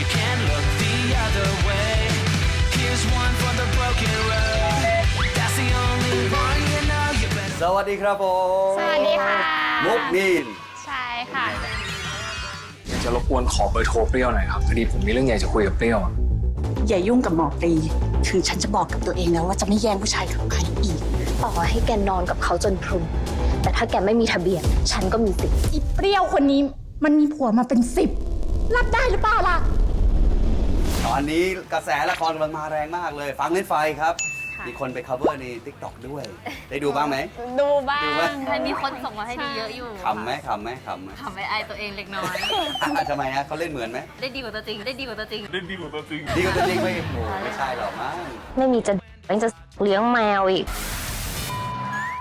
you can't look the other way. Here's one for the broken road. That's the only one you know you better. สวัสดีครับผมสวัสดีค่ะ มุกมีน ใช่ค่ะ อยากจะรบกวนขอเบอร์โทรเปรี้ยวหน่อยครับพอดีผมมีเรื่องอยากจะคุยกับเปรี้ยวอะอย่ายุ่งกับหมอปรีถึงฉันจะบอกกับตัวเองแล้วว่าจะไม่แย่งผู้ชายของใครอีก ต่อให้แกนอนกับเขาจนพรุนแต่ถ้าแกไม่มีทะเบียน ฉันก็มีสิทธิ์อีเปรี้ยวคนนี้มันมีผัวมาเป็นสิบรับได้หรือเปล่าล่ะ ตอนนี้กระแสละครกำลังมาแรงมากเลย ฟังเล่นไฟครับ ค่ะ มีคนไป cover ใน TikTok ด้วย ได้ดูบ้างไหม ดูบ้างดูบ้างมันมีคนส่งมาให้ดูเยอะอยู่ขำไหมขำไหมขำไหมขำไปอายตัวเองเล็กน้อย อะทำไมฮะเขาเล่นเหมือนไหมได้ดีกว่าตัวจริง ได้ดีกว่าตัวจริง ดีกว่าตัวจริงไหมโอ้โหไม่ใช่หรอกมั้งไม่มีจะยังจะเลี้ยงแมวอีก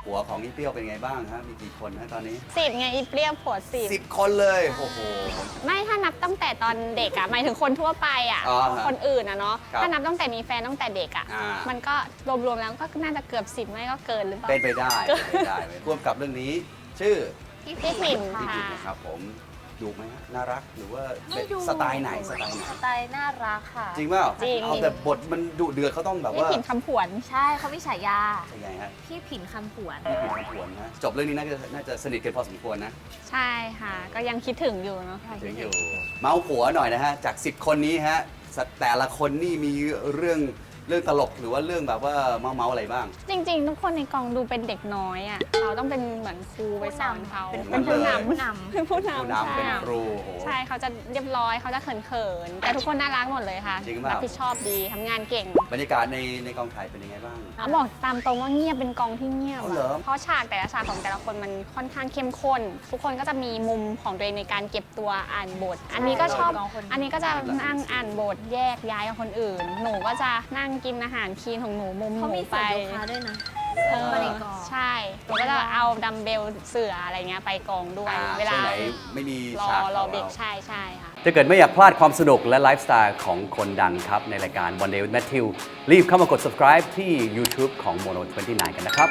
หัวของนี่เปรี้ยวเป็นไงบ้างฮะมีกี่คนฮะตอนนี้สิบไงอีเปรี้ยวผัวสิบสิบคนเลยโอ้โห ไม่ถ้านับตั้งแต่ตอนเด็กอะหมายถึงคนทั่วไปอะอ๋อฮะคนอื่นอะเนาะครับถ้านับตั้งแต่มีแฟนตั้งแต่เด็กอะอ่ามั มันก็รวมๆแล้วก็น่าจะเกือบสิบไม่ก็เกินหรือเปล่าเป็นไปได้เป็นไปได้ร่วมกับเรื่องนี้ ชื่อพี่ปิ่นพี่ค่ะบิ๊กนะครับผม ดูไหมฮะน่ารักหรือว่าไม่ดูสไตล์ไหนสไตล์ไหนสไตล์น่ารักค่ะ จริงเปล่าจริง เอาแต่บทมันดุเดือดเขาต้องแบบพี่ว่าปิ่นคำผวน ใช่เขามีฉายาเป็นไงฮะพี่ผินคำผวน พี่ผิดผวนนะจบเรื่องนี้น่าจะน่าจะสนิทกันพอสมควรนะใช่ค่ะ ก็ยังคิดถึงอยู่เนาะถึงอยู่เมาส์ผัวหน่อยนะฮะจาก 10 คนนี้ฮะสแต่ละคนนี่มีเรื่อง เรื่องตลกหรือว่าเรื่องแบบว่าเมาเมาๆอะไรบ้าง จริง ๆ ทุกคนในกองดูเป็นเด็กน้อยอะเราต้องเป็นเหมือนครูไปสอนเขาเป็นเป็นผู้นำ ผู้นำ เป็นผู้ผู้นำนำเป็นใช่ครูโอ้โห ใช่เขาจะเรียบร้อยเขาจะเขินๆแต่ทุกคนน่ารักหมดเลยค่ะจริงเปล่า รับผิดชอบดีทำงานเก่ง บรรยากาศในในกองถ่ายเป็นยังไงบ้างเอาบอกตามตรงว่าเงียบเป็นกองที่เงียบเอาเหรอ อะเพราะฉากแต่ละฉากของแต่ละคนมันค่อนข้างเข้มข้น ทุกคนก็จะมีมุมของตัวเองในการเก็บตัวอ่านบท อันนี้ก็ชอบกองคน อันนี้ก็จะนั่งอ่านบทแยกย้ายกับคนอื่น หนูก็จะนั่งกินอาหารคีนของหนูมุมหเขานูมีไปเสือโยคะด้วยนะ เออมาในกอง ใช่หนูก็จะเอาดัมเบลเสืออะไรเงี้ยไปกองด้วย อ่าเวลาช่วงไหนไม่มีรอฉากรอของเบรกเราใช่ใช่ค่ะ ถ้าเกิดไม่อยากพลาดความสนุกและไลฟ์สไตล์ของคนดังครับ ในรายการ One Day with Matthew รีบเข้ามากด subscribe ที่ YouTube ของ Mono 29 กันนะครับ